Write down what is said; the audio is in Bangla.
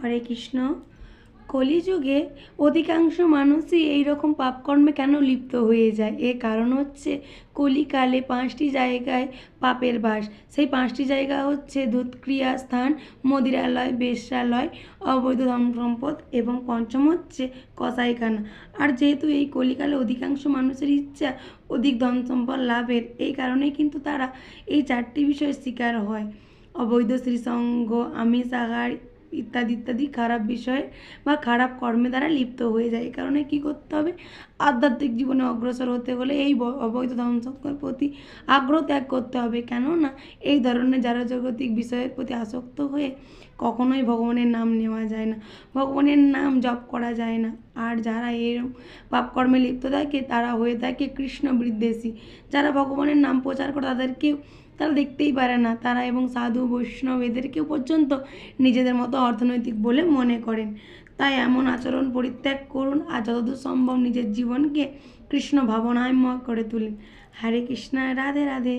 হরে কৃষ্ণ। কলিযুগে অধিকাংশ মানুষই এই রকম পাপকর্মে কেন লিপ্ত হয়ে যায়? এর কারণ হচ্ছে কলিকালে পাঁচটি জায়গায় পাপের বাস। সেই পাঁচটি জায়গা হচ্ছে দুধক্রিয়া স্থান, মদিরালয়, বেশ্যালয়, অবৈধ সম্পদ এবং পঞ্চম হচ্ছে কসাইখানা। আর যেহেতু এই কলিকালে অধিকাংশ মানুষের ইচ্ছা অধিক ধন সম্পদ লাভের, এই কারণেই কিন্তু তারা এই চারটি বিষয়ের শিকার হয়। অবৈধ শ্রীসঙ্গ, আমিষ আহার ইত্যাদি ইত্যাদি খারাপ বিষয়ে বা খারাপ কর্মে দ্বারা লিপ্ত হয়ে যায়। এই কারণে কী করতে হবে? আধ্যাত্মিক জীবনে অগ্রসর হতে হলে এই অবৈধ ধন সম্পদের প্রতি আগ্রহ ত্যাগ করতে হবে। কেননা এই ধরনের যারা জাগতিক বিষয়ের প্রতি আসক্ত হয়ে কখনোই ভগবানের নাম নেওয়া যায় না। ভগবানের নাম জপ করা যায় না। আর যারা এরম পাপকর্মে লিপ্ত থাকে, তারা হয়ে থাকে কৃষ্ণ বিদ্বেষী। যারা ভগবানের নাম প্রচার করে তাদেরকেও তারা দেখতেই পারে না। তারা এবং সাধু বৈষ্ণব এদেরকেও পর্যন্ত নিজেদের মতো অর্থনৈতিক বলে মনে করেন। তাই এমন আচরণ পরিত্যাগ করুন আর যতদূর সম্ভব নিজের জীবনকে কৃষ্ণ ভাবনাময় করে তুলুন। হরে কৃষ্ণ, রাধে রাধে।